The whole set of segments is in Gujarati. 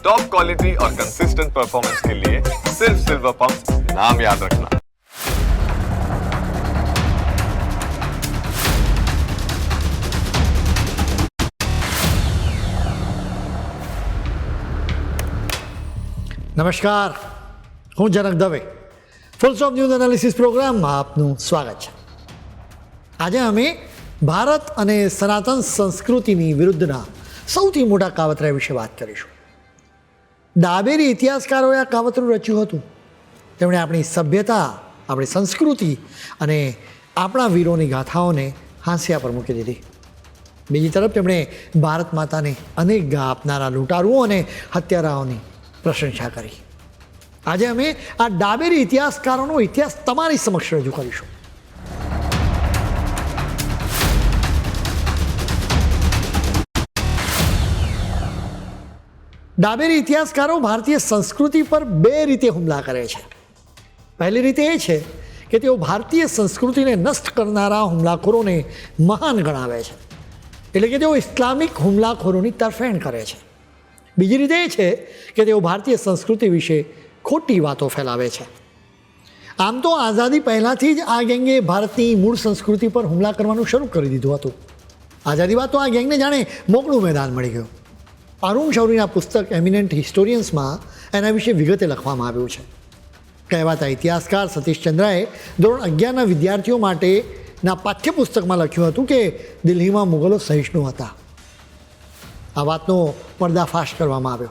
टॉप क्वालिटी और कंसिस्टेंट परफॉर्मेंस के लिए सिर्फ सिल्वर पंप नाम याद रखना નમસ્કાર હું Janak Dave full stop news analysis પ્રોગ્રામમાં આપનું સ્વાગત છે આજે અમે ભારત અને સનાતન સંસ્કૃતિની વિરુદ્ધના સૌથી મોટા કાવતરા વિશે વાત કરીશું ડાબેરી ઇતિહાસકારોએ આ કાવતરું રચ્યું હતું. તેમણે આપણી સભ્યતા, આપણી સંસ્કૃતિ અને આપણા વીરોની ગાથાઓને હાંસિયા પર મૂકી દીધી. બીજી તરફ તેમણે ભારત માતાને અનેક ગા આપનારા લૂંટારુઓ અને હત્યારાઓની પ્રશંસા કરી. આજે અમે આ ડાબેરી ઇતિહાસકારોનો ઇતિહાસ તમારી સમક્ષ રજૂ કરીશું. ડાબેરી ઇતિહાસકારો ભારતીય સંસ્કૃતિ પર બે રીતે હુમલા કરે છે. પહેલી રીતે એ છે કે તેઓ ભારતીય સંસ્કૃતિને નષ્ટ કરનારા હુમલાખોરોને મહાન ગણાવે છે. એટલે કે તેઓ ઇસ્લામિક હુમલાખોરોની તરફેણ કરે છે. બીજી રીતે એ છે કે તેઓ ભારતીય સંસ્કૃતિ વિશે ખોટી વાતો ફેલાવે છે. આમ તો આઝાદી પહેલાંથી જ આ ગેંગે ભારતની મૂળ સંસ્કૃતિ પર હુમલા કરવાનું શરૂ કરી દીધું હતું. આઝાદી બાદ તો આ ગેંગને જાણે મોકળું મેદાન મળી ગયું. અરુણ શૌરીના પુસ્તક એમિનન્ટ હિસ્ટોરિયન્સમાં એના વિશે વિગતે લખવામાં આવ્યું છે. કહેવાતા ઇતિહાસકાર સતીશચંદ્રાએ ધોરણ અગિયારના વિદ્યાર્થીઓ માટેના પાઠ્યપુસ્તકમાં લખ્યું હતું કે દિલ્હીમાં મુગલો સહિષ્ણુ હતા. આ વાતનો પર્દાફાશ કરવામાં આવ્યો.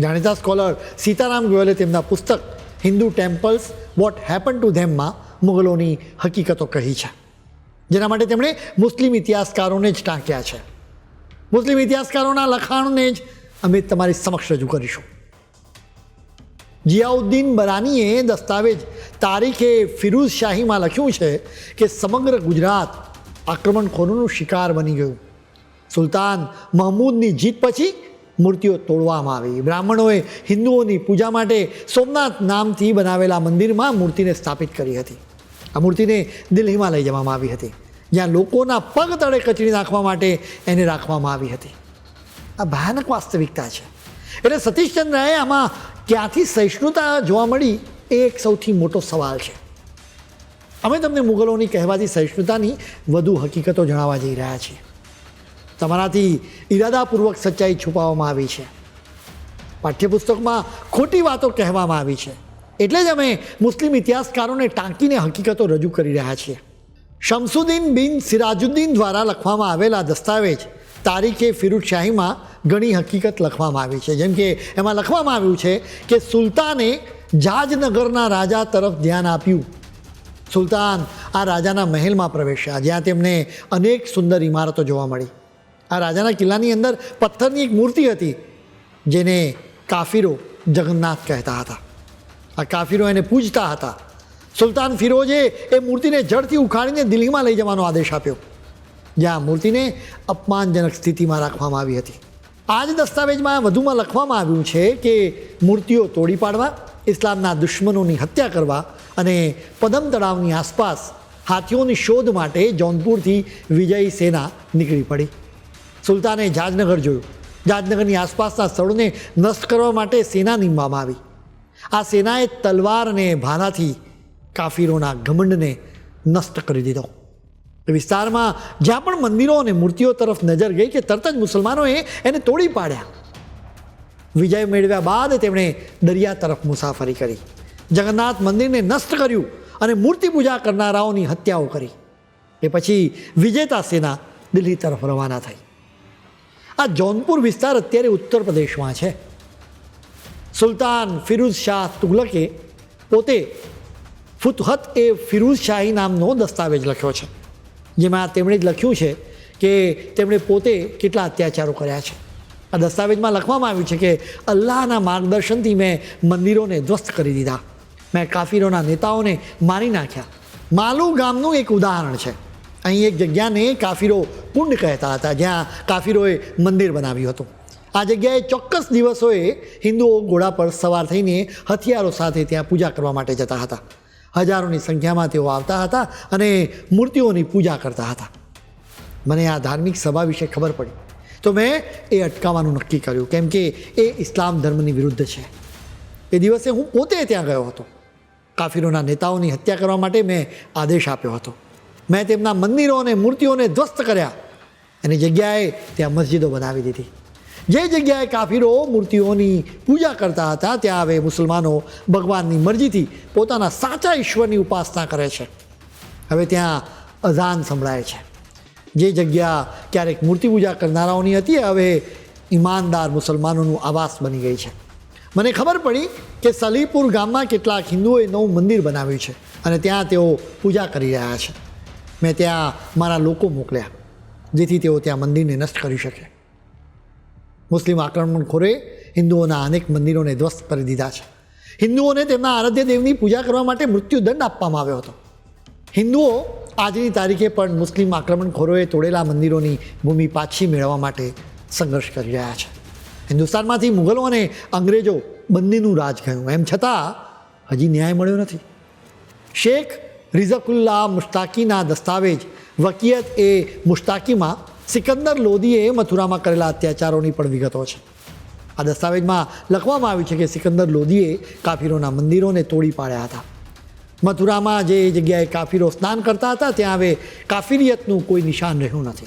જાણીતા સ્કોલર સીતારામ ગોયલે તેમના પુસ્તક Hindu temples what happen to ધેમમાં મુગલોની હકીકતો કહી છે. જેના માટે તેમણે મુસ્લિમ ઇતિહાસકારોને જ ટાંક્યા છે. મુસ્લિમ ઇતિહાસકારોના લખાણને જ અમે તમારી સમક્ષ રજૂ કરીશું. જિયાઉદ્દીન બરાનીએ દસ્તાવેજ તારીખે ફિરુઝ શાહીમાં લખ્યું છે કે સમગ્ર ગુજરાત આક્રમણખોરોનું શિકાર બની ગયું. સુલતાન મહમૂદની જીત પછી મૂર્તિઓ તોડવામાં આવી. બ્રાહ્મણોએ હિન્દુઓની પૂજા માટે સોમનાથ નામથી બનાવેલા મંદિરમાં મૂર્તિને સ્થાપિત કરી હતી. આ મૂર્તિને દિલ્હીમાં લઈ જવામાં આવી હતી. જ્યાં લોકોના પગ તળે કચડી નાખવા માટે એને રાખવામાં આવી હતી. આ ભયાનક વાસ્તવિકતા છે. એટલે સતીશચંદ્રએ આમાં ક્યાંથી સહિષ્ણુતા જોવા મળી એ એક સૌથી મોટો સવાલ છે. અમે તમને મુગલોની કહેવાતી સહિષ્ણુતાની વધુ હકીકતો જણાવવા જઈ રહ્યા છીએ. તમારાથી ઈરાદાપૂર્વક સચ્ચાઈ છુપાવવામાં આવી છે. પાઠ્યપુસ્તકમાં ખોટી વાતો કહેવામાં આવી છે. એટલે જ અમે મુસ્લિમ ઇતિહાસકારોને ટાંકીને હકીકતો રજૂ કરી રહ્યા છીએ. શમસુદ્દીન બિન સિરાજુદ્દીન દ્વારા લખવામાં આવેલા દસ્તાવેજ તારીખે ફિરુઝ શાહીમાં ઘણી હકીકત લખવામાં આવી છે. જેમ કે એમાં લખવામાં આવ્યું છે કે સુલતાને જાજનગરના રાજા તરફ ધ્યાન આપ્યું. સુલતાન આ રાજાના મહેલમાં પ્રવેશ્યા, જ્યાં તેમને અનેક સુંદર ઇમારતો જોવા મળી. આ રાજાના કિલ્લાની અંદર પથ્થરની એક મૂર્તિ હતી, જેને કાફીરો જગન્નાથ કહેતા હતા. આ કાફીરો એને પૂજતા હતા. સુલતાન ફિરોજે એ મૂર્તિને જડથી ઉખાડીને દિલ્હીમાં લઈ જવાનો આદેશ આપ્યો. જ્યાં મૂર્તિને અપમાનજનક સ્થિતિમાં રાખવામાં આવી હતી. આ જ દસ્તાવેજમાં વધુમાં લખવામાં આવ્યું છે કે મૂર્તિઓ તોડી પાડવા, ઇસ્લામના દુશ્મનોની હત્યા કરવા અને પદમ તળાવની આસપાસ હાથીઓની શોધ માટે જૌનપુરથી વિજયી સેના નીકળી પડી. સુલતાને જાજનગર જોયું. જાજનગરની આસપાસના સ્થળોને નષ્ટ કરવા માટે સેના નીમવામાં આવી. આ સેનાએ તલવાર અને ભાલાથી કાફીરોના ઘમંડને નષ્ટ કરી દીધો. વિસ્તારમાં જ્યાં પણ મંદિરો અને મૂર્તિઓ તરફ નજર ગઈ કે તરત જ મુસલમાનોએ એને તોડી પાડ્યા. વિજય મેળવ્યા બાદ તેમણે દરિયા તરફ મુસાફરી કરી. જગન્નાથ મંદિરને નષ્ટ કર્યું અને મૂર્તિ પૂજા કરનારાઓની હત્યાઓ કરી. એ પછી વિજેતા સેના દિલ્હી તરફ રવાના થઈ. આ જૌનપુર વિસ્તાર અત્યારે ઉત્તર પ્રદેશમાં છે. સુલતાન ફિરુઝ શાહ તુગલકે પોતે ફુતહત એ ફિરોઝ શાહી નામનો દસ્તાવેજ લખ્યો છે. જેમાં તેમણે જ લખ્યું છે કે તેમણે પોતે કેટલા અત્યાચારો કર્યા છે. આ દસ્તાવેજમાં લખવામાં આવ્યું છે કે અલ્લાહના માર્ગદર્શનથી મેં મંદિરોને ધ્વસ્ત કરી દીધા. મેં કાફીરોના નેતાઓને મારી નાખ્યા. માલુ ગામનું એક ઉદાહરણ છે. અહીં એક જગ્યાને કાફીરો કુંડ કહેતા હતા, જ્યાં કાફીરોએ મંદિર બનાવ્યું હતું. આ જગ્યાએ ચોક્કસ દિવસોએ હિન્દુઓ ઘોડા પર સવાર થઈને હથિયારો સાથે ત્યાં પૂજા કરવા માટે જતા હતા. હજારોની સંખ્યામાં તેઓ આવતા હતા અને મૂર્તિઓની પૂજા કરતા હતા. મને આ ધાર્મિક સભા વિશે ખબર પડી. તો મેં એ અટકાવવાનું નક્કી કર્યું, કેમ કે એ ઇસ્લામ ધર્મની વિરુદ્ધ છે. એ દિવસે હું પોતે ત્યાં ગયો હતો. કાફીરોના નેતાઓની હત્યા કરવા માટે મેં આદેશ આપ્યો હતો. મેં તેમના મંદિરો અને મૂર્તિઓને ધ્વસ્ત કર્યા. એની જગ્યાએ ત્યાં મસ્જિદો બનાવી દીધી. જે જગ્યાએ કાફીરો મૂર્તિઓની પૂજા કરતા હતા, ત્યાં હવે મુસલમાનો ભગવાનની મરજીથી પોતાના સાચા ઈશ્વરની ઉપાસના કરે છે. હવે ત્યાં અઝાન સંભળાય છે. જે જગ્યા ક્યારેક મૂર્તિ પૂજા કરનારાઓની હતી, હવે ઈમાનદાર મુસલમાનોનું આવાસ બની ગઈ છે. મને ખબર પડી કે સલીપુર ગામમાં કેટલાક હિન્દુઓએ નવું મંદિર બનાવ્યું છે અને ત્યાં તેઓ પૂજા કરી રહ્યા છે. મેં ત્યાં મારા લોકો મોકલ્યા, જેથી તેઓ ત્યાં મંદિરને નષ્ટ કરી શકે. મુસ્લિમ આક્રમણખોરે હિન્દુઓના અનેક મંદિરોને ધ્વસ્ત કરી દીધા છે. હિન્દુઓને તેમના આરાધ્ય દેવની પૂજા કરવા માટે મૃત્યુદંડ આપવામાં આવ્યો હતો. હિન્દુઓ આજની તારીખે પણ મુસ્લિમ આક્રમણખોરોએ તોડેલા મંદિરોની ભૂમિ પાછી મેળવવા માટે સંઘર્ષ કરી રહ્યા છે. હિન્દુસ્તાનમાંથી મુગલો અને અંગ્રેજો બંનેનું રાજ ગયું. એમ છતાં હજી ન્યાય મળ્યો નથી. શેખ રિઝકુલ્લા મુશ્તાકીના દસ્તાવેજ વકીયત એ મુશ્તાકીમાં સિકંદર લોધીએ મથુરામાં કરેલા અત્યાચારોની પણ વિગતો છે. આ દસ્તાવેજમાં લખવામાં આવ્યું છે કે સિકંદર લોધીએ કાફીરોના મંદિરોને તોડી પાડ્યા હતા. મથુરામાં જે જગ્યાએ કાફીરો સ્નાન કરતા હતા, ત્યાં હવે કાફિરિયતનું કોઈ નિશાન રહ્યું નથી.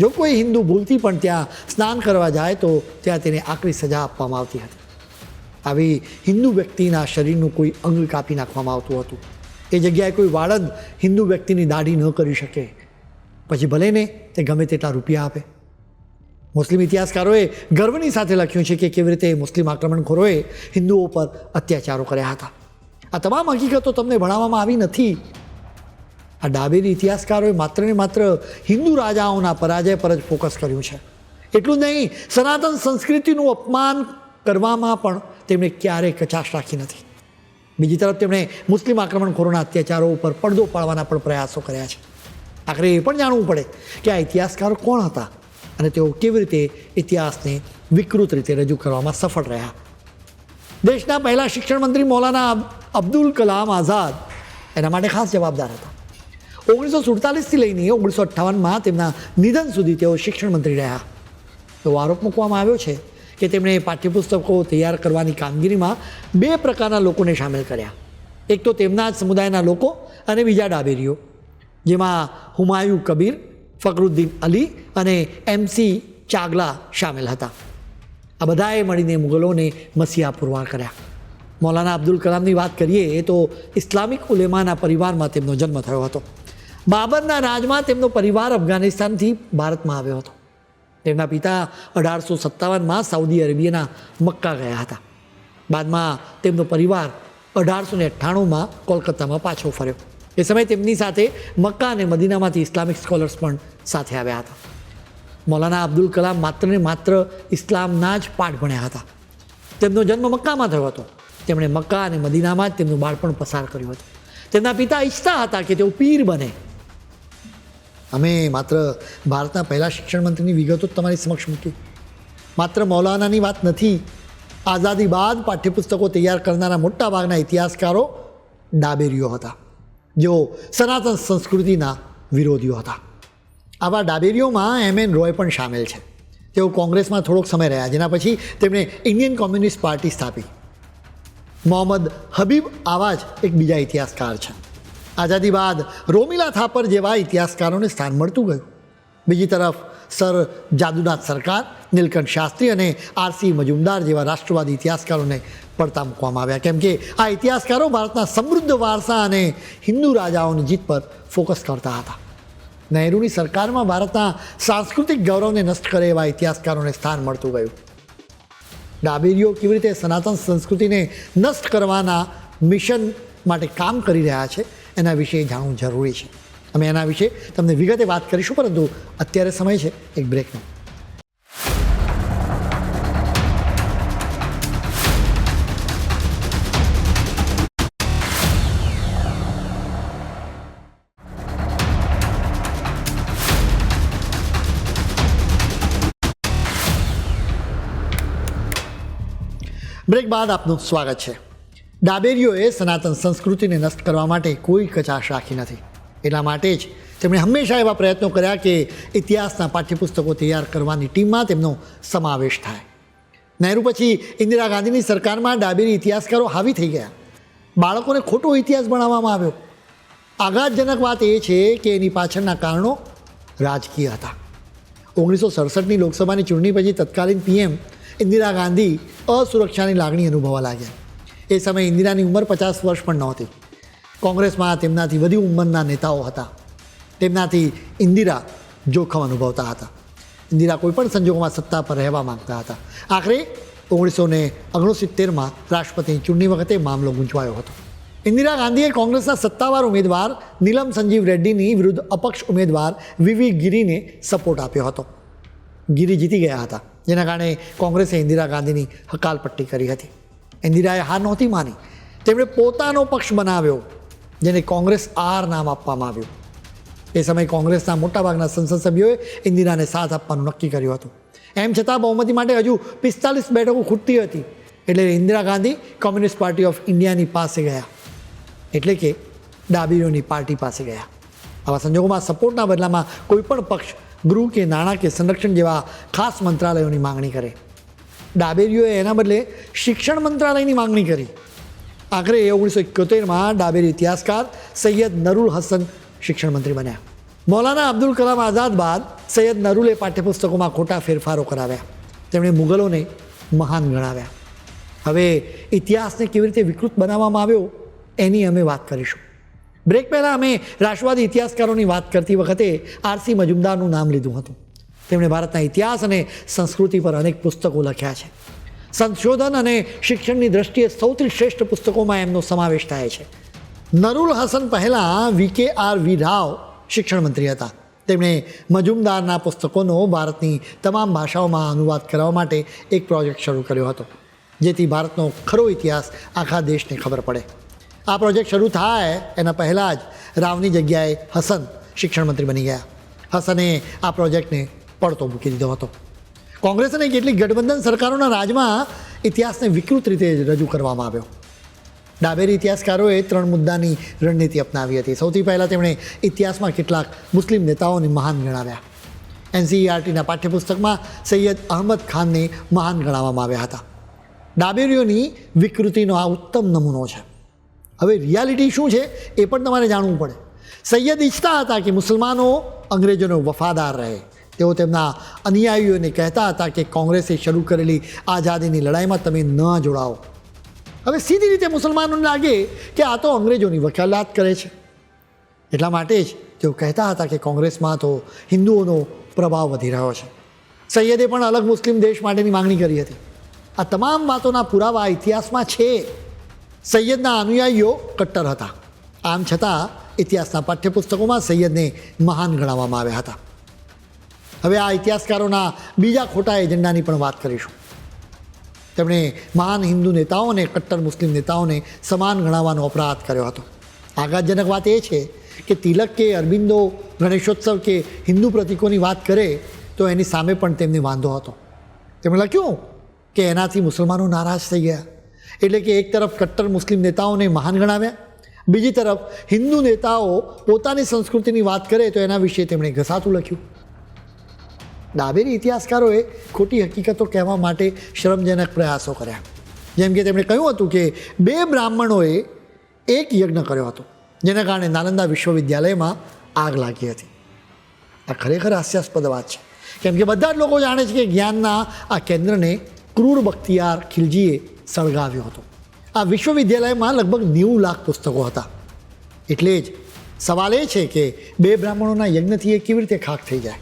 જો કોઈ હિન્દુ ભૂલથી પણ ત્યાં સ્નાન કરવા જાય, તો ત્યાં તેને આકરી સજા આપવામાં આવતી હતી. આવી હિન્દુ વ્યક્તિના શરીરનું કોઈ અંગ કાપી નાખવામાં આવતું હતું. એ જગ્યાએ કોઈ વાળંદ હિન્દુ વ્યક્તિની દાઢી ન કરી શકે. પછી ભલે ને તે ગમે તેટલા રૂપિયા આપે. મુસ્લિમ ઇતિહાસકારોએ ગર્વની સાથે લખ્યું છે કે કેવી રીતે મુસ્લિમ આક્રમણખોરોએ હિન્દુઓ પર અત્યાચારો કર્યા હતા. આ તમામ હકીકતો તમને ભણાવવામાં આવી નથી. આ ડાબેરી ઇતિહાસકારોએ માત્ર ને માત્ર હિન્દુ રાજાઓના પરાજય પર જ ફોકસ કર્યું છે. એટલું નહીં, સનાતન સંસ્કૃતિનું અપમાન કરવામાં પણ તેમણે ક્યારેય કચાશ રાખી નથી. બીજી તરફ તેમણે મુસ્લિમ આક્રમણખોરોના અત્યાચારો ઉપર પડદો પાડવાના પણ પ્રયાસો કર્યા છે. આખરે એ પણ જાણવું પડે કે આ ઇતિહાસકારો કોણ હતા અને તેઓ કેવી રીતે ઇતિહાસને વિકૃત રીતે રજૂ કરવામાં સફળ રહ્યા. દેશના પહેલા શિક્ષણ મંત્રી મૌલાના અબ્દુલ કલામ આઝાદ એના માટે ખાસ જવાબદાર હતા. ઓગણીસો સુડતાલીસથી લઈને ઓગણીસો અઠ્ઠાવનમાં તેમના નિધન સુધી તેઓ શિક્ષણ મંત્રી રહ્યા. એવો આરોપ મૂકવામાં આવ્યો છે કે તેમણે પાઠ્યપુસ્તકો તૈયાર કરવાની કામગીરીમાં બે પ્રકારના લોકોને સામેલ કર્યા. એક તો તેમના જ સમુદાયના લોકો અને બીજા ડાબેરીઓ. જેમાં હુમાયુ કબીર ફકરુદ્દીન અલી અને એમસી ચાગલા સામેલ હતા. આ બધાએ મળીને મુગલોને મસીહા પુરવાર કર્યા. મૌલાના અબ્દુલ કલામની વાત કરીએ તો ઇસ્લામિક ઉલેમાના પરિવારમાં તેમનો જન્મ થયો હતો. બાબરના રાજમાં તેમનો પરિવાર અફઘાનિસ્તાનથી ભારતમાં આવ્યો હતો. તેમના પિતા અઢારસો સત્તાવનમાં સાઉદી અરેબિયાના મક્કા ગયા હતા. બાદમાં તેમનો પરિવાર અઢારસો ને અઠ્ઠાણુંમાં કોલકાતામાં પાછો ફર્યો. એ સમયે તેમની સાથે મક્કા અને મદીનામાંથી ઇસ્લામિક સ્કોલર્સ પણ સાથે આવ્યા હતા. મૌલાના અબ્દુલ કલામ માત્ર ને માત્ર ઇસ્લામના જ પાઠ ભણ્યા હતા. તેમનો જન્મ મક્કામાં થયો હતો. તેમણે મક્કા અને મદીનામાં જ તેમનું બાળપણ પસાર કર્યું હતું. તેમના પિતા ઈચ્છતા હતા કે તેઓ પીર બને. અમે માત્ર ભારતના પહેલાં શિક્ષણ મંત્રીની વિગતો જ તમારી સમક્ષ મૂકી. માત્ર મૌલાનાની વાત નથી, આઝાદી બાદ પાઠ્યપુસ્તકો તૈયાર કરનારા મોટાભાગના ઇતિહાસકારો ડાબેરીઓ હતા. જેઓ સનાતન સંસ્કૃતિના વિરોધીઓ હતા. આવા ડાબેરીઓમાં એમ એન રોય પણ સામેલ છે. તેઓ કોંગ્રેસમાં થોડોક સમય રહ્યા, જેના પછી તેમણે ઇન્ડિયન કોમ્યુનિસ્ટ પાર્ટી સ્થાપી. મોહમ્મદ હબીબ આવા જ એક બીજા ઇતિહાસકાર છે. આઝાદી બાદ રોમિલા થાપર જેવા ઇતિહાસકારોને સ્થાન મળતું ગયું. બીજી તરફ સર જાદુનાથ સરકાર નીલકંઠ શાસ્ત્રી અને આરસી મજુમદાર જેવા રાષ્ટ્રવાદી ઇતિહાસકારોને પડતા મૂકવામાં આવ્યા. કેમ કે આ ઇતિહાસકારો ભારતના સમૃદ્ધ વારસા અને હિન્દુ રાજાઓની જીત પર ફોકસ કરતા હતા. નહેરુની સરકારમાં ભારતના સાંસ્કૃતિક ગૌરવને નષ્ટ કરે એવા ઇતિહાસકારોને સ્થાન મળતું ગયું. ડાબેરીઓ કેવી રીતે સનાતન સંસ્કૃતિને નષ્ટ કરવાના મિશન માટે કામ કરી રહ્યા છે, એના વિશે જાણવું જરૂરી છે. અમે એના વિશે તમને વિગતે વાત કરીશું, પરંતુ અત્યારે સમય છે, એક બ્રેકનો બાદ આપનું સ્વાગત છે. ડાબેરીઓએ સનાતન સંસ્કૃતિને નષ્ટ કરવા માટે કોઈ કચાશ રાખી નથી. એટલા માટે જ તેમણે હંમેશા એવા પ્રયત્નો કર્યા કે ઇતિહાસના પાઠ્યપુસ્તકો તૈયાર કરવાની ટીમમાં તેમનો સમાવેશ થાય. નહેરુ પછી ઇન્દિરા ગાંધીની સરકારમાં ડાબેરી ઇતિહાસકારો હાવી થઈ ગયા. બાળકોને ખોટો ઇતિહાસ ભણાવવામાં આવ્યો. આઘાતજનક વાત એ છે કે એની પાછળના કારણો રાજકીય હતા. ઓગણીસો સડસઠની લોકસભાની ચૂંટણી પછી તત્કાલીન પીએમ ઇન્દિરા ગાંધી અસુરક્ષાની લાગણી અનુભવવા લાગ્યા. એ સમયે ઇન્દિરાની ઉંમર પચાસ વર્ષ પણ નહોતી. કોંગ્રેસમાં તેમનાથી વધુ ઉંમરના નેતાઓ હતા. તેમનાથી ઇન્દિરા જોખમ અનુભવતા હતા. ઇન્દિરા કોઈપણ સંજોગોમાં સત્તા પર રહેવા માંગતા હતા. આખરે ઓગણીસો ને ઓગણસિત્તેરમાં રાષ્ટ્રપતિની ચૂંટણી વખતે મામલો ગૂંચવાયો હતો. ઇન્દિરા ગાંધીએ કોંગ્રેસના સત્તાવાર ઉમેદવાર નીલમ સંજીવ રેડ્ડીની વિરુદ્ધ અપક્ષ ઉમેદવાર વીવી ગિરીને સપોર્ટ આપ્યો હતો. ગિરી જીતી ગયા હતા. જેના કારણે કોંગ્રેસે ઇન્દિરા ગાંધીની હકાલપટ્ટી કરી હતી. ઇન્દિરાએ હાર નહોતી માની. તેમણે પોતાનો પક્ષ બનાવ્યો, જેને કોંગ્રેસ આર નામ આપવામાં આવ્યું. એ સમયે કોંગ્રેસના મોટાભાગના સંસદ સભ્યોએ ઇન્દિરાને સાથ આપવાનું નક્કી કર્યું હતું. એમ છતાં બહુમતી માટે હજુ પિસ્તાલીસ બેઠકો ખૂટતી હતી. એટલે Indira Gandhi communist party of ઇન્ડિયાની પાસે ગયા. એટલે કે ડાબીઓની પાર્ટી પાસે ગયા. આવા સંજોગોમાં સપોર્ટના બદલામાં કોઈપણ પક્ષ ગૃહ કે નાણાં કે સંરક્ષણ જેવા ખાસ મંત્રાલયોની માંગણી કરે. ડાબેરીઓએ એના બદલે શિક્ષણ મંત્રાલયની માંગણી કરી. આખરે ઓગણીસો એકોતેરમાં ડાબેરી ઇતિહાસકાર સૈયદ નરુલ હસન શિક્ષણ મંત્રી બન્યા. મૌલાના અબ્દુલ કલામ આઝાદ બાદ સૈયદ નરુલે પાઠ્યપુસ્તકોમાં ખોટા ફેરફારો કરાવ્યા. તેમણે મુગલોને મહાન ગણાવ્યા. હવે ઇતિહાસને કેવી રીતે વિકૃત બનાવવામાં આવ્યો, એની અમે વાત કરીશું. બ્રેક પહેલાં અમે રાષ્ટ્રવાદી ઇતિહાસકારોની વાત કરતી વખતે આરસી મજુમદારનું નામ લીધું હતું. તેમણે ભારતના ઇતિહાસ અને સંસ્કૃતિ પર અનેક પુસ્તકો લખ્યા છે. સંશોધન અને શિક્ષણની દ્રષ્ટિએ સૌથી શ્રેષ્ઠ પુસ્તકોમાં એમનો સમાવેશ થાય છે. નરુલ હસન પહેલાં વી કે આર વી રાવ શિક્ષણ મંત્રી હતા. તેમણે મજુમદારના પુસ્તકોનો ભારતની તમામ ભાષાઓમાં અનુવાદ કરવા માટે એક પ્રોજેક્ટ શરૂ કર્યો હતો, જેથી ભારતનો ખરો ઇતિહાસ આખા દેશને ખબર પડે. આ પ્રોજેક્ટ શરૂ થાય એના પહેલાં જ રાવની જગ્યાએ હસન શિક્ષણ મંત્રી બની ગયા. હસને આ પ્રોજેક્ટને પડતો મૂકી દીધો હતો. કોંગ્રેસ અને કેટલીક ગઠબંધન સરકારોના રાજમાં ઇતિહાસને વિકૃત રીતે રજૂ કરવામાં આવ્યો. ડાબેરી ઇતિહાસકારોએ ત્રણ મુદ્દાની રણનીતિ અપનાવી હતી. સૌથી પહેલાં તેમણે ઇતિહાસમાં કેટલાક મુસ્લિમ નેતાઓને મહાન ગણાવ્યા. એનસીઈઆરટીના પાઠ્યપુસ્તકમાં સૈયદ અહમદ ખાનને મહાન ગણાવવામાં આવ્યા હતા. ડાબેરીઓની વિકૃતિનો આ ઉત્તમ નમૂનો છે. હવે રિયાલિટી શું છે એ પણ તમારે જાણવું પડે. સૈયદ ઈચ્છતા હતા કે મુસલમાનો અંગ્રેજોનો વફાદાર રહે. તેઓ તેમના અનુયાયીઓને કહેતા હતા કે કોંગ્રેસે શરૂ કરેલી આઝાદીની લડાઈમાં તમે ન જોડાઓ. હવે સીધી રીતે મુસલમાનોને લાગે કે આ તો અંગ્રેજોની વકાલાત કરે છે. એટલા માટે જ તેઓ કહેતા હતા કે કોંગ્રેસમાં તો હિન્દુઓનો પ્રભાવ વધી રહ્યો છે. સૈયદે પણ અલગ મુસ્લિમ દેશ માટેની માંગણી કરી હતી. આ તમામ વાતોના પુરાવા ઇતિહાસમાં છે. સૈયદના અનુયાયીઓ કટ્ટર હતા. આમ છતાં, ઇતિહાસના પાઠ્યપુસ્તકોમાં સૈયદને મહાન ગણાવવામાં આવ્યા હતા. હવે આ ઇતિહાસકારોના બીજા ખોટા એજન્ડાની પણ વાત કરીશું. તેમણે મહાન હિન્દુ નેતાઓ અને કટ્ટર મુસ્લિમ નેતાઓને સમાન ગણાવવાનો અપરાધ કર્યો હતો. આઘાતજનક વાત એ છે કે તિલક કે અરવિંદો ગણેશોત્સવ કે હિન્દુ પ્રતીકોની વાત કરે, તો એની સામે પણ તેમને વાંધો હતો. તેમણે લખ્યું કે એનાથી મુસલમાનો નારાજ થઈ ગયા. એટલે કે એક તરફ કટ્ટર મુસ્લિમ નેતાઓને મહાન ગણાવ્યા, બીજી તરફ હિન્દુ નેતાઓ પોતાની સંસ્કૃતિની વાત કરે તો એના વિશે તેમણે ઘસાતું લખ્યું. ડાબેરી ઇતિહાસકારોએ ખોટી હકીકતો કહેવા માટે શરમજનક પ્રયાસો કર્યા. જેમ કે તેમણે કહ્યું હતું કે બે બ્રાહ્મણોએ એક યજ્ઞ કર્યો હતો, જેના કારણે નાલંદા વિશ્વવિદ્યાલયમાં આગ લાગી હતી. આ ખરેખર હાસ્યાસ્પદ વાત છે. કેમ કે બધા જ લોકો જાણે છે કે જ્ઞાનના આ કેન્દ્રને ક્રૂર બખ્તિયાર ખિલજીએ સળગાવ્યો હતો. આ વિશ્વવિદ્યાલયમાં લગભગ નેવું લાખ પુસ્તકો હતા. એટલે જ સવાલ એ છે કે બે બ્રાહ્મણોના યજ્ઞથી એ કેવી રીતે ખાક થઈ જાય?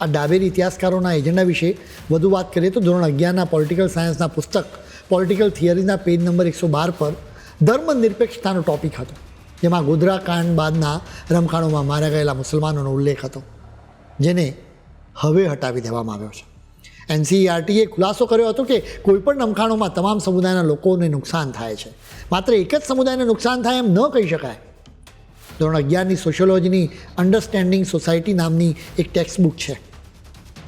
આ ડાબેરી ઇતિહાસકારોના એજન્ડા વિશે વધુ વાત કરીએ તો ધોરણ અગિયારના પોલિટિકલ સાયન્સના પુસ્તક, પોલિટિકલ થિયરીના પેજ નંબર એકસો બાર પર ધર્મ નિરપેક્ષતાનો ટોપિક હતો, જેમાં ગોધરા કાંડ બાદના રમખાણોમાં માર્યા ગયેલા મુસલમાનોનો ઉલ્લેખ હતો, જેને હવે હટાવી દેવામાં આવ્યો છે. એનસીઈઆરટીએ ખુલાસો કર્યો હતો કે કોઈપણ રમખાણોમાં તમામ સમુદાયના લોકોને નુકસાન થાય છે. માત્ર એક જ સમુદાયને નુકસાન થાય એમ ન કહી શકાય. ધોરણ અગિયારની સોશિયોલોજીની અન્ડરસ્ટેન્ડિંગ સોસાયટી નામની એક ટેક્સ્ટ બુક છે,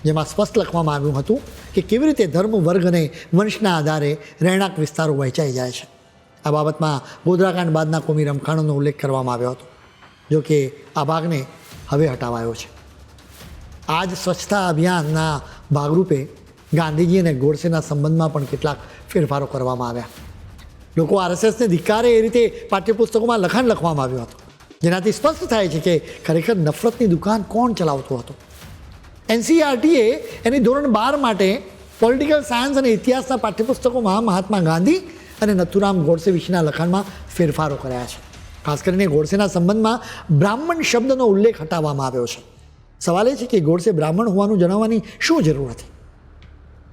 જેમાં સ્પષ્ટ લખવામાં આવ્યું હતું કે કેવી રીતે ધર્મ વર્ગ અને વંશના આધારે રહેણાંક વિસ્તારો વહેંચાઈ જાય છે. આ બાબતમાં ગોધરાકાંડ બાદના કોમી રમખાણોનો ઉલ્લેખ કરવામાં આવ્યો હતો જોકે આ ભાગને હવે હટાવાયો છે. આ જ સ્વચ્છતા અભિયાનના ભાગરૂપે ગાંધીજી અને ગોડસેના સંબંધમાં પણ કેટલાક ફેરફારો કરવામાં આવ્યા. લોકો આરએસએસને ધિક્કારે એ રીતે પાઠ્યપુસ્તકોમાં લખાણ લખવામાં આવ્યું હતું. જેનાથી સ્પષ્ટ થાય છે કે ખરેખર નફરતની દુકાન કોણ ચલાવતું હતું? એનસીઆરટીએ એની ધોરણ બાર માટે પોલિટિકલ સાયન્સ અને ઇતિહાસના પાઠ્યપુસ્તકોમાં મહાત્મા ગાંધી અને નથુરામ ગોડસે વિશેના લખાણમાં ફેરફારો કર્યા છે. ખાસ કરીને ગોડસેના સંબંધમાં બ્રાહ્મણ શબ્દનો ઉલ્લેખ હટાવવામાં આવ્યો છે. સવાલ એ છે કે ગોડસે બ્રાહ્મણ હોવાનું જણાવવાની શું જરૂર હતી?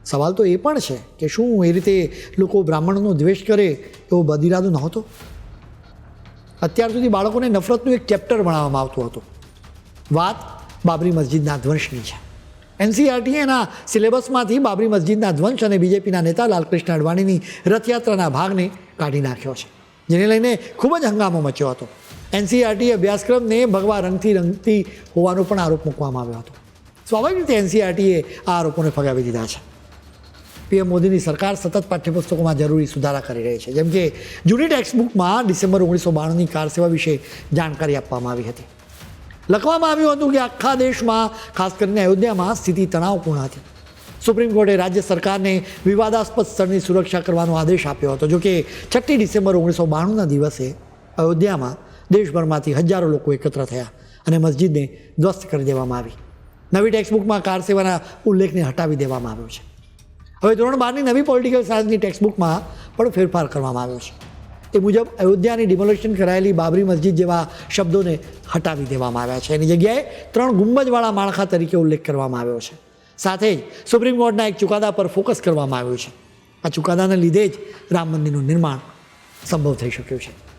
સવાલ તો એ પણ છે કે શું એ રીતે લોકો બ્રાહ્મણનો દ્વેષ કરે એવો બદિરાદો નહોતો? અત્યાર સુધી બાળકોને નફરતનું એક ચેપ્ટર ભણાવવામાં આવતું હતું. વાત બાબરી મસ્જિદના ધ્વંસની છે. એનસીઆરટીએ એના સિલેબસમાંથી બાબરી મસ્જિદના ધ્વંસ અને બીજેપીના નેતા લાલકૃષ્ણ અડવાણીની રથયાત્રાના ભાગને કાઢી નાખ્યો છે, જેને લઈને ખૂબ જ હંગામો મચ્યો હતો. એનસીઆરટી અભ્યાસક્રમને ભગવા રંગથી રંગતી હોવાનો પણ આરોપ મૂકવામાં આવ્યો હતો. સ્વાભાવિક રીતે એનસીઆરટીએ આ આરોપોને ફગાવી દીધા છે. પીએમ મોદીની સરકાર સતત પાઠ્યપુસ્તકોમાં જરૂરી સુધારા કરી રહી છે. જેમ કે જૂની ટેક્સ્ટબુકમાં ડિસેમ્બર ઓગણીસો બાણુંની કાર સેવા વિશે જાણકારી આપવામાં આવી હતી. લખવામાં આવ્યું હતું કે આખા દેશમાં, ખાસ કરીને અયોધ્યામાં, સ્થિતિ તણાવપૂર્ણ હતી. સુપ્રીમ કોર્ટે રાજ્ય સરકારને વિવાદાસ્પદ સ્થળની સુરક્ષા કરવાનો આદેશ આપ્યો હતો. જોકે છઠ્ઠી ડિસેમ્બર ઓગણીસો બાણુંના દિવસે અયોધ્યામાં દેશભરમાંથી હજારો લોકો એકત્ર થયા અને મસ્જિદને ધ્વસ્ત કરી દેવામાં આવી. નવી ટેક્સ્ટબુકમાં કાર સેવાના ઉલ્લેખને હટાવી દેવામાં આવ્યો છે. હવે ધોરણ બારની નવી પોલિટિકલ સાયન્સની ટેક્સ્ટબુકમાં પણ ફેરફાર કરવામાં આવ્યો છે. એ મુજબ અયોધ્યાની ડિમોલેશન કરાયેલી બાબરી મસ્જિદ જેવા શબ્દોને હટાવી દેવામાં આવ્યા છે. એની જગ્યાએ ત્રણ ગુંબજવાળા માળખા તરીકે ઉલ્લેખ કરવામાં આવ્યો છે. સાથે જ સુપ્રીમ કોર્ટના એક ચુકાદા પર ફોકસ કરવામાં આવ્યું છે. આ ચુકાદાને લીધે જ રામ મંદિરનું નિર્માણ સંભવ થઈ શક્યું છે.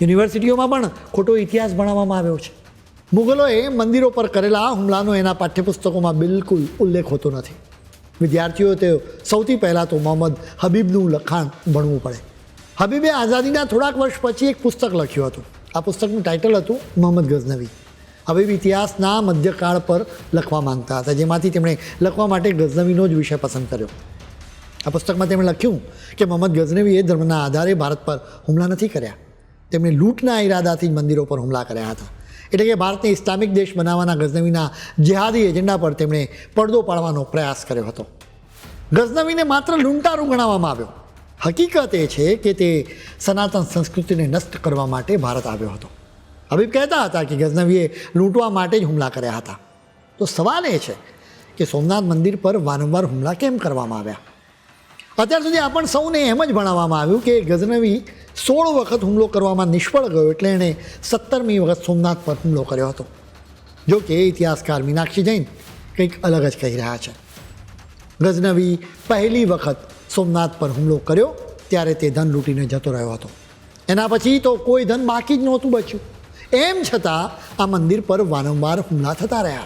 યુનિવર્સિટીઓમાં પણ ખોટો ઇતિહાસ ભણાવવામાં આવ્યો છે. મુગલોએ મંદિરો પર કરેલા હુમલાનો એના પાઠ્યપુસ્તકોમાં બિલકુલ ઉલ્લેખ હોતો નથી. વિદ્યાર્થીઓ તેઓ સૌથી પહેલાં તો મોહમ્મદ હબીબનું લખાણ ભણવું પડે. હબીબે આઝાદીના થોડાક વર્ષ પછી એક પુસ્તક લખ્યું હતું. આ પુસ્તકનું ટાઇટલ હતું મોહમ્મદ ગઝનવી. હબીબ ઇતિહાસના મધ્યકાળ પર લખવા માંગતા હતા, જેમાંથી તેમણે લખવા માટે ગઝનવીનો જ વિષય પસંદ કર્યો. આ પુસ્તકમાં તેમણે લખ્યું કે મોહમ્મદ ગઝનવીએ ધર્મના આધારે ભારત પર હુમલા નથી કર્યા. તેમણે લૂંટના ઈરાદાથી જ મંદિરો પર હુમલા કર્યા હતા. એટલે કે ભારતને ઇસ્લામિક દેશ બનાવવાના ગઝનવીના જેહાદી એજન્ડા પર તેમણે પડદો પાડવાનો પ્રયાસ કર્યો હતો. ગઝનવીને માત્ર લૂંટારું ગણાવવામાં આવ્યો. હકીકત એ છે કે તે સનાતન સંસ્કૃતિને નષ્ટ કરવા માટે ભારત આવ્યો હતો. હબીબ કહેતા હતા કે ગઝનવીએ લૂંટવા માટે જ હુમલા કર્યા હતા. તો સવાલ એ છે કે સોમનાથ મંદિર પર વારંવાર હુમલા કેમ કરવામાં આવ્યા? અત્યાર સુધી આપણ સૌને એમ જ ભણાવવામાં આવ્યું કે ગઝનવી સોળ વખત હુમલો કરવામાં નિષ્ફળ ગયો એટલે એણે સત્તરમી વખત સોમનાથ પર હુમલો કર્યો હતો. જો કે ઇતિહાસકાર મીનાક્ષી જૈન કંઈક અલગ જ કહી રહ્યા છે. ગઝનવી પહેલી વખત સોમનાથ પર હુમલો કર્યો ત્યારે તે ધન લૂંટીને જતો રહ્યો હતો. એના પછી તો કોઈ ધન બાકી જ નહોતું બચ્યું. એમ છતાં આ મંદિર પર વારંવાર હુમલા થતા રહ્યા.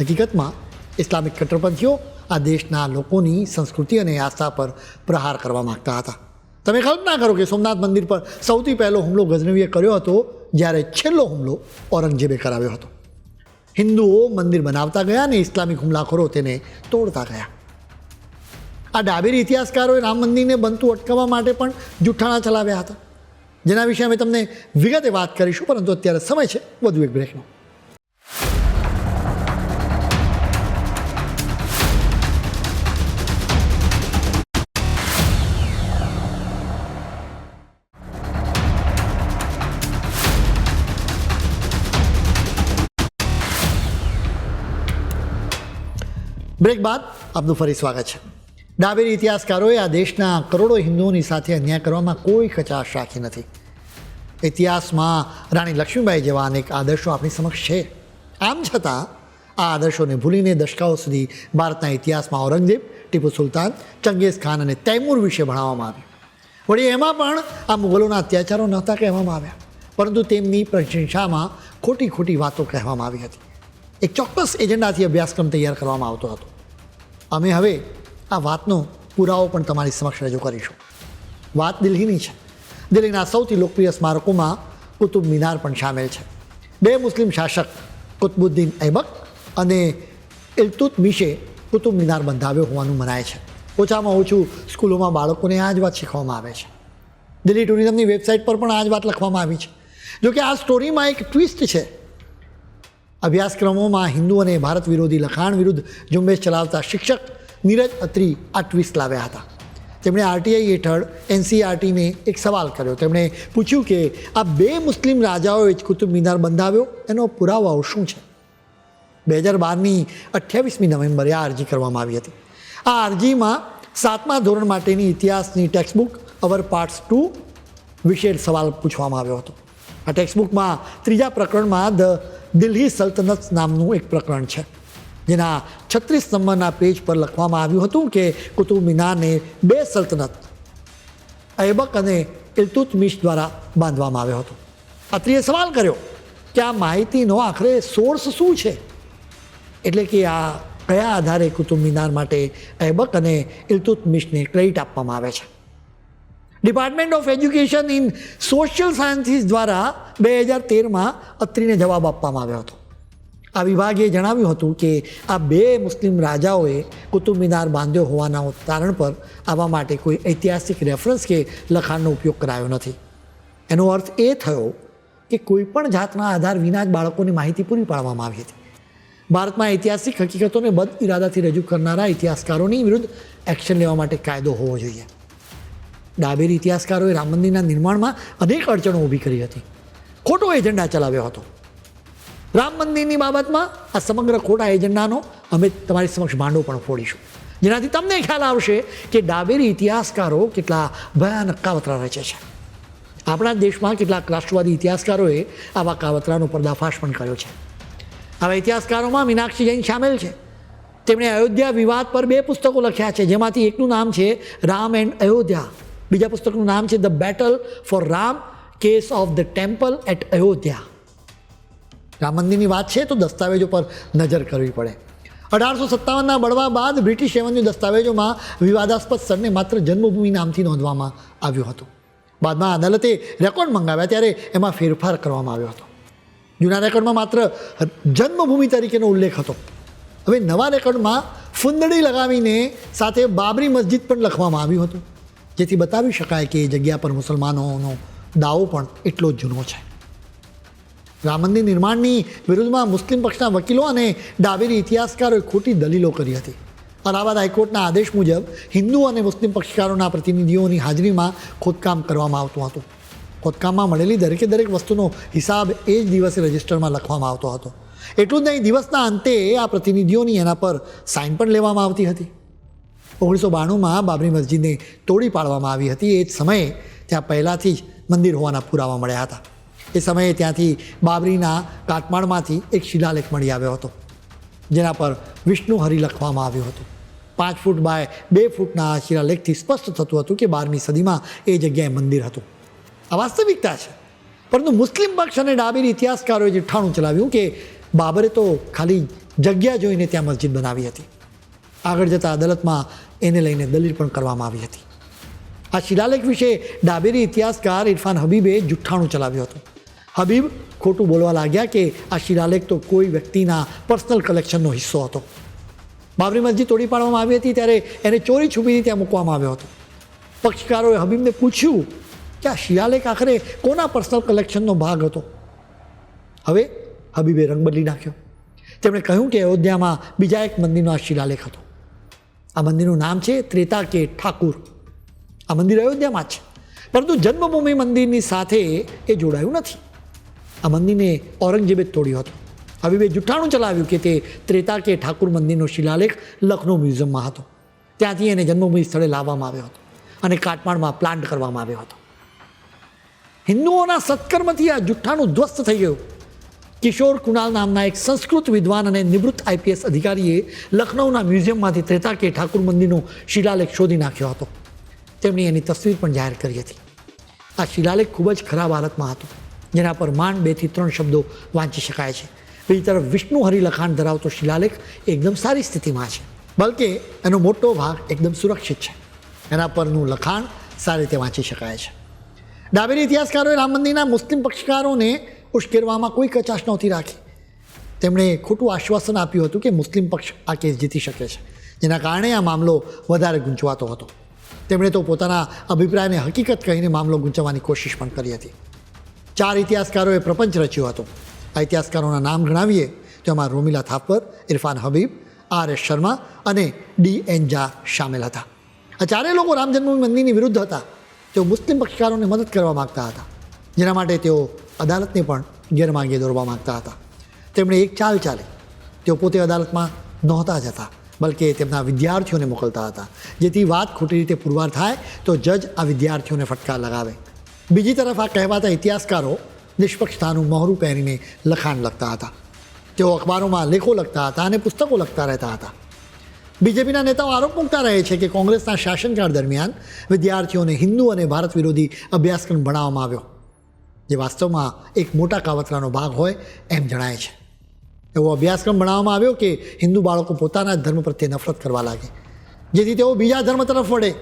હકીકતમાં ઇસ્લામિક કટ્ટરપંથીઓ આ દેશના લોકોની સંસ્કૃતિ અને આસ્થા પર પ્રહાર કરવા માગતા હતા. તમે કલ્પના કરો કે સોમનાથ મંદિર પર સૌથી પહેલો હુમલો ગઝનવીએ કર્યો હતો, જ્યારે છેલ્લો હુમલો ઔરંગઝેબે કરાવ્યો હતો. હિન્દુઓ મંદિર બનાવતા ગયા અને ઇસ્લામિક હુમલાખોરો તેને તોડતા ગયા. આ ડાબેરી ઇતિહાસકારોએ રામ મંદિરને બનતું અટકાવવા માટે પણ જુઠ્ઠાણા ચલાવ્યા હતા. જેના વિશે અમે તમને વિગતે વાત કરીશું, પરંતુ અત્યારે સમય છે, વધુ એક બ્રેકનો બ્રેક બાદ આપનું ફરી સ્વાગત છે. ડાબેરી ઇતિહાસકારોએ આ દેશના કરોડો હિન્દુઓની સાથે અન્યાય કરવામાં કોઈ કચાશ રાખી નથી. ઇતિહાસમાં રાણી લક્ષ્મીબાઈ જેવા અનેક આદર્શો આપણી સમક્ષ છે. આમ છતાં, આ આદર્શોને ભૂલીને દશકાઓ સુધી ભારતના ઇતિહાસમાં ઔરંગઝેબ, ટીપુ સુલતાન, ચંગેઝ ખાન અને તૈમૂર વિશે ભણાવવામાં આવ્યું. વળી એમાં પણ આ મુગલોના અત્યાચારો નહોતા કહેવામાં આવ્યા, પરંતુ તેમની પ્રશંસામાં ખોટી ખોટી વાતો કહેવામાં આવી હતી. એક ચોક્કસ એજન્ડાથી અભ્યાસક્રમ તૈયાર કરવામાં આવતો હતો. અમે હવે આ વાતનો પુરાવો પણ તમારી સમક્ષ રજૂ કરીશું. વાત દિલ્હીની છે. દિલ્હીના સૌથી લોકપ્રિય સ્મારકોમાં કુતુબ મિનાર પણ સામેલ છે. બે મુસ્લિમ શાસક, કુતબુદ્દીન ઐબક અને ઇલ્તુત મિશે કુતુબ મિનાર બંધાવ્યો હોવાનું મનાય છે. ઓછામાં ઓછું સ્કૂલોમાં બાળકોને આ જ વાત શીખવામાં આવે છે. દિલ્હી ટુરિઝમની વેબસાઇટ પર પણ આ જ વાત લખવામાં આવી છે. જોકે આ સ્ટોરીમાં એક ટ્વિસ્ટ છે. અભ્યાસક્રમોમાં હિન્દુ અને ભારત વિરોધી લખાણ વિરુદ્ધ ઝુંબેશ ચલાવતા શિક્ષક નીરજ અત્રી આ ટ્વિસ્ટ લાવ્યા હતા. તેમણે આરટીઆઈ હેઠળ એનસીઆરટીને એક સવાલ કર્યો. તેમણે પૂછ્યું કે, આ બે મુસ્લિમ રાજાઓએ જ કુતુબ મિનાર બંધાવ્યો? એનો પુરાવાઓ શું છે? બે હજાર બારની અઠ્યાવીસમી નવેમ્બરે આ અરજી કરવામાં આવી હતી. આ અરજીમાં સાતમા ધોરણ માટેની ઇતિહાસની ટેક્સ્ટબુક અવર પાર્ટ્સ ટુ વિશે સવાલ પૂછવામાં આવ્યો હતો. આ ટેક્સ્ટબુકમાં ત્રીજા પ્રકરણમાં ધ દિલ્હી સલ્તનત નામનું એક પ્રકરણ છે, જેના છત્રીસ નંબરના પેજ પર લખવામાં આવ્યું હતું કે કુતુબ મિનારને બે સલ્તનત ઐબક અને ઇલતુતમિશ દ્વારા બાંધવામાં આવ્યો હતો. અત્રીએ સવાલ કર્યો, કે આ માહિતીનો આખરે સોર્સ શું છે? એટલે કે આ કયા આધારે કુતુબ મિનાર માટે ઐબક અને ઇલતુતમિશને ક્રેડિટ આપવામાં આવે છે? Department of education in social sciences દ્વારા બે હજાર તેરમાં અત્રીને જવાબ આપવામાં આવ્યો હતો. આ વિભાગે જણાવ્યું હતું કે આ બે મુસ્લિમ રાજાઓએ કુતુબ મિનાર બાંધ્યો હોવાના તારણ પર આવવા માટે કોઈ ઐતિહાસિક રેફરન્સ કે લખાણનો ઉપયોગ કરાયો નથી. એનો અર્થ એ થયો કે કોઈ પણ જાતના આધાર વિના જ બાળકોને માહિતી પૂરી પાડવામાં આવી હતી. ભારતમાં ઐતિહાસિક હકીકતોને બદ ઇરાદાથી રજૂ કરનારા ઇતિહાસકારોની વિરુદ્ધ એક્શન લેવા માટે કાયદો હોવો જોઈએ. ડાબેરી ઇતિહાસકારોએ રામ મંદિરના નિર્માણમાં અનેક અડચણો ઊભી કરી હતી. ખોટો એજન્ડા ચલાવ્યો હતો. રામ મંદિરની બાબતમાં આ સમગ્ર ખોટા એજન્ડાનો અમે તમારી સમક્ષ ભાંડો પણ ફોડીશું. જેનાથી તમને ખ્યાલ આવશે કે ડાબેરી ઇતિહાસકારો કેટલા ભયાનક કાવતરા રચે છે. આપણા દેશમાં કેટલાક રાષ્ટ્રવાદી ઇતિહાસકારોએ આવા કાવતરાનો પર્દાફાશ પણ કર્યો છે. આવા ઇતિહાસકારોમાં મીનાક્ષી જૈન સામેલ છે. તેમણે અયોધ્યા વિવાદ પર બે પુસ્તકો લખ્યા છે, જેમાંથી એકનું નામ છે રામ એન્ડ અયોધ્યા. બીજા પુસ્તકનું નામ છે the battle for Ram case of the temple at Ayodhya. Ram મંદિરની વાત છે તો દસ્તાવેજો પર નજર કરવી પડે. અઢારસો સત્તાવનના બળવા બાદ બ્રિટિશ રેવન્યુ દસ્તાવેજોમાં વિવાદાસ્પદ સ્થળને માત્ર જન્મભૂમિ નામથી નોંધવામાં આવ્યું હતું. બાદમાં અદાલતે રેકોર્ડ મંગાવ્યા ત્યારે એમાં ફેરફાર કરવામાં આવ્યો હતો. જૂના રેકોર્ડમાં માત્ર જન્મભૂમિ તરીકેનો ઉલ્લેખ હતો. હવે નવા રેકોર્ડમાં ફુંદડી લગાવીને સાથે બાબરી મસ્જિદ પણ લખવામાં આવ્યું હતું. જેથી બતાવી શકાય કે એ જગ્યા પર મુસલમાનોનો દાવો પણ એટલો જ જૂનો છે. રામ મંદિર નિર્માણની વિરુદ્ધમાં મુસ્લિમ પક્ષના વકીલો અને ડાબેરી ઇતિહાસકારોએ ખોટી દલીલો કરી હતી. અલાહાબાદ હાઈકોર્ટના આદેશ મુજબ હિન્દુ અને મુસ્લિમ પક્ષકારોના પ્રતિનિધિઓની હાજરીમાં ખોદકામ કરવામાં આવતું હતું. ખોદકામમાં મળેલી દરેકે દરેક વસ્તુનો હિસાબ એ જ દિવસે રજિસ્ટરમાં લખવામાં આવતો હતો. એટલું જ નહીં, દિવસના અંતે આ પ્રતિનિધિઓની એના પર સાઇન પણ લેવામાં આવતી હતી. ઓગણીસો બાણુંમાં બાબરી મસ્જિદને તોડી પાડવામાં આવી હતી. એ જ સમયે ત્યાં પહેલાંથી જ મંદિર હોવાના પુરાવા મળ્યા હતા. એ સમયે ત્યાંથી બાબરીના કાટમાળમાંથી એક શિલાલેખ મળી આવ્યો હતો, જેના પર વિષ્ણુ હરિ લખવામાં આવ્યું હતું. પાંચ ફૂટ બાય બે ફૂટના આ શિલાલેખથી સ્પષ્ટ થતું હતું કે બારમી સદીમાં એ જગ્યાએ મંદિર હતું. આ વાસ્તવિકતા છે. પરંતુ મુસ્લિમ પક્ષ અને ડાબેરી ઇતિહાસકારોએ જે ઠાણું ચલાવ્યું કે બાબરે તો ખાલી જગ્યા જોઈને ત્યાં મસ્જિદ બનાવી હતી. આગળ જતાં અદાલતમાં એને લઈને દલીલ પણ કરવામાં આવી હતી. આ શિલાલેખ વિશે ડાબેરી ઇતિહાસકાર ઇરફાન હબીબે જુઠ્ઠાણું ચલાવ્યું હતું. હબીબ ખોટું બોલવા લાગ્યા કે આ શિલાલેખ તો કોઈ વ્યક્તિના પર્સનલ કલેક્શનનો હિસ્સો હતો. બાબરી મસ્જિદ તોડી પાડવામાં આવી હતી ત્યારે એને ચોરી છુપીને ત્યાં મૂકવામાં આવ્યો હતો. પક્ષકારોએ હબીબને પૂછ્યું કે આ શિલાલેખ આખરે કોના પર્સનલ કલેક્શનનો ભાગ હતો? હવે હબીબે રંગ બદલી નાખ્યો. તેમણે કહ્યું કે અયોધ્યામાં બીજા એક મંદિરનો આ શિલાલેખ હતો. આ મંદિરનું નામ છે ત્રેતા કે ઠાકુર. આ મંદિર અયોધ્યામાં છે. પરંતુ જન્મભૂમિ મંદિરની સાથે એ જોડાયું નથી. આ મંદિરને ઔરંગઝેબે તોડ્યો હતો. બે જુઠ્ઠાણું ચલાવ્યું કે તે ત્રેતા કે ઠાકુર મંદિરનો શિલાલેખ લખનૌ મ્યુઝિયમમાં હતો. ત્યાંથી એને જન્મભૂમિ સ્થળે લાવવામાં આવ્યો હતો અને કાટમાળમાં પ્લાન્ટ કરવામાં આવ્યો હતો. હિન્દુઓના સત્કર્મથી આ જુઠ્ઠાણું ધ્વસ્ત થઈ ગયું. કિશોર કુણાલ નામના એક સંસ્કૃત વિદ્વાન અને નિવૃત્ત આઈપીએસ અધિકારીએ લખનૌના મ્યુઝિયમમાંથી ત્રેતા કે ઠાકુર મંદિરનો શિલાલેખ શોધી નાખ્યો હતો. તેમણે એની તસવીર પણ જાહેર કરી હતી. આ શિલાલેખ ખૂબ જ ખરાબ હાલતમાં હતો, જેના પર માંડ બેથી ત્રણ શબ્દો વાંચી શકાય છે. બીજી તરફ વિષ્ણુ હરિલખાણ ધરાવતો શિલાલેખ એકદમ સારી સ્થિતિમાં છે, બલકે એનો મોટો ભાગ એકદમ સુરક્ષિત છે. એના પરનું લખાણ સારી રીતે વાંચી શકાય છે. ડાબેરી ઇતિહાસકારોએ રામ મંદિરના મુસ્લિમ પક્ષકારોને ઉશ્કેરવામાં કોઈ કચાશ નહોતી રાખી. તેમણે ખોટું આશ્વાસન આપ્યું હતું કે મુસ્લિમ પક્ષ આ કેસ જીતી શકે છે. જેના કારણે આ મામલો વધારે ગૂંચવાતો હતો. તેમણે તો પોતાના અભિપ્રાયને હકીકત કહીને મામલો ગૂંચવવાની કોશિશ પણ કરી હતી. ચાર ઇતિહાસકારોએ પ્રપંચ રચ્યો હતો. આ ઇતિહાસકારોના નામ ગણાવીએ તો એમાં રોમિલા થાપર ઇરફાન હબીબ, આર એસ શર્મા અને ડી એન ઝા સામેલ હતા. આ ચારેય લોકો રામ જન્મભૂમિ મંદિરની વિરુદ્ધ હતા. તેઓ મુસ્લિમ પક્ષકારોને મદદ કરવા માગતા હતા. જેના માટે તેઓ અદાલતને પણ ગેરમાર્ગે દોરવા માગતા હતા. તેમણે એક ચાલ ચાલી. તેઓ પોતે અદાલતમાં નહોતા જતા, બલકે તેમના વિદ્યાર્થીઓને મોકલતા હતા. જેથી વાત ખોટી રીતે પુરવાર થાય તો જજ આ વિદ્યાર્થીઓને ફટકાર લગાવે. બીજી તરફ આ કહેવાતા ઇતિહાસકારો નિષ્પક્ષતાનું મહોરું પહેરીને લખાણ લખતા હતા. તેઓ અખબારોમાં લેખો લખતા હતા અને પુસ્તકો લખતા રહેતા હતા. બીજેપીના નેતાઓ આરોપ મૂકતા રહે છે કે કોંગ્રેસના શાસનકાળ દરમિયાન વિદ્યાર્થીઓને હિન્દુ અને ભારત વિરોધી અભ્યાસક્રમ ભણાવવામાં આવ્યો. જે વાસ્તવમાં એક મોટા કાવતરાનો ભાગ હોય એમ જણાય છે. એવો અભ્યાસક્રમ બનાવવામાં આવ્યો કે હિન્દુ બાળકો પોતાના ધર્મ પ્રત્યે નફરત કરવા લાગે. જેથી તેઓ બીજા ધર્મ તરફ વળે.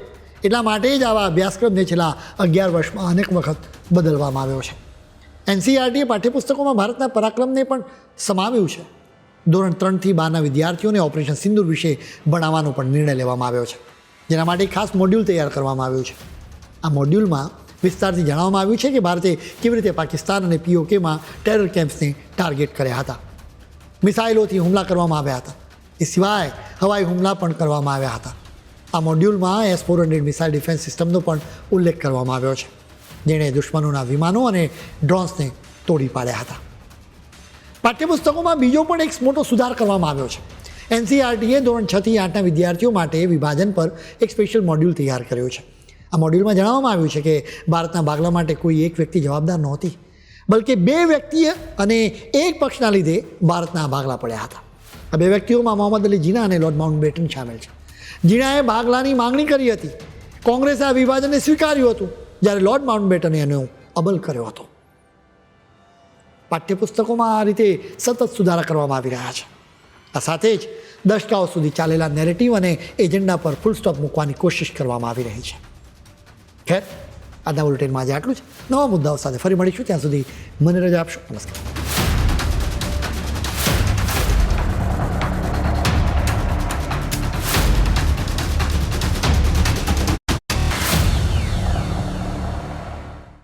એટલા માટે જ આવા અભ્યાસક્રમને છેલ્લા અગિયાર વર્ષમાં અનેક વખત બદલવામાં આવ્યો છે. એનસીઆરટીએ પાઠ્યપુસ્તકોમાં ભારતના પરાક્રમને પણ સમાવ્યું છે. ધોરણ ત્રણથી બારના વિદ્યાર્થીઓને ઓપરેશન સિંદુર વિશે ભણાવવાનો પણ નિર્ણય લેવામાં આવ્યો છે. જેના માટે ખાસ મોડ્યુલ તૈયાર કરવામાં આવ્યું છે. આ મોડ્યુલમાં વિસ્તારથી જણાવવામાં આવ્યું છે કે ભારતે કેવી રીતે પાકિસ્તાન અને પીઓકેમાં ટેરર કેમ્પ્સને ટાર્ગેટ કર્યા હતા? મિસાઇલોથી હુમલા કરવામાં આવ્યા હતા. એ સિવાય હવાઈ હુમલા પણ કરવામાં આવ્યા હતા. આ મોડ્યુલમાં S four hundred missile defence સિસ્ટમનો પણ ઉલ્લેખ કરવામાં આવ્યો છે, જેણે દુશ્મનોના વિમાનો અને ડ્રોન્સને તોડી પાડ્યા હતા. પાઠ્યપુસ્તકોમાં બીજો પણ એક મોટો સુધાર કરવામાં આવ્યો છે. એનસીઆરટીએ ધોરણ છથી આઠના વિદ્યાર્થીઓ માટે વિભાજન પર એક સ્પેશિયલ મોડ્યુલ તૈયાર કર્યો છે. આ મોડ્યુલમાં જણાવવામાં આવ્યું છે કે ભારતના ભાગલા માટે કોઈ એક વ્યક્તિ જવાબદાર નહોતી, બલકે બે વ્યક્તિએ અને એક પક્ષના લીધે ભારતના ભાગલા પડ્યા હતા. આ બે વ્યક્તિઓમાં મોહમ્મદ અલી જીના અને લોર્ડ માઉન્ટ બેટન સામેલ છે. જીનાએ ભાગલાની માંગણી કરી હતી. કોંગ્રેસે આ વિભાજનને સ્વીકાર્યું હતું, જ્યારે લોર્ડ માઉન્ટ બેટને એનો અમલ કર્યો હતો. પાઠ્યપુસ્તકોમાં આ રીતે સતત સુધારા કરવામાં આવી રહ્યા છે. આ સાથે જ દશકાઓ સુધી ચાલેલા નેરેટિવ અને એજન્ડા પર ફૂલ સ્ટોપ મૂકવાની કોશિશ કરવામાં આવી રહી છે. ખેર આજના બુલેટિનમાં આજે આટલું જ. નવા મુદ્દાઓ સાથે ફરી મળીશું. ત્યાં સુધી મને રજા આપશો. નમસ્કાર.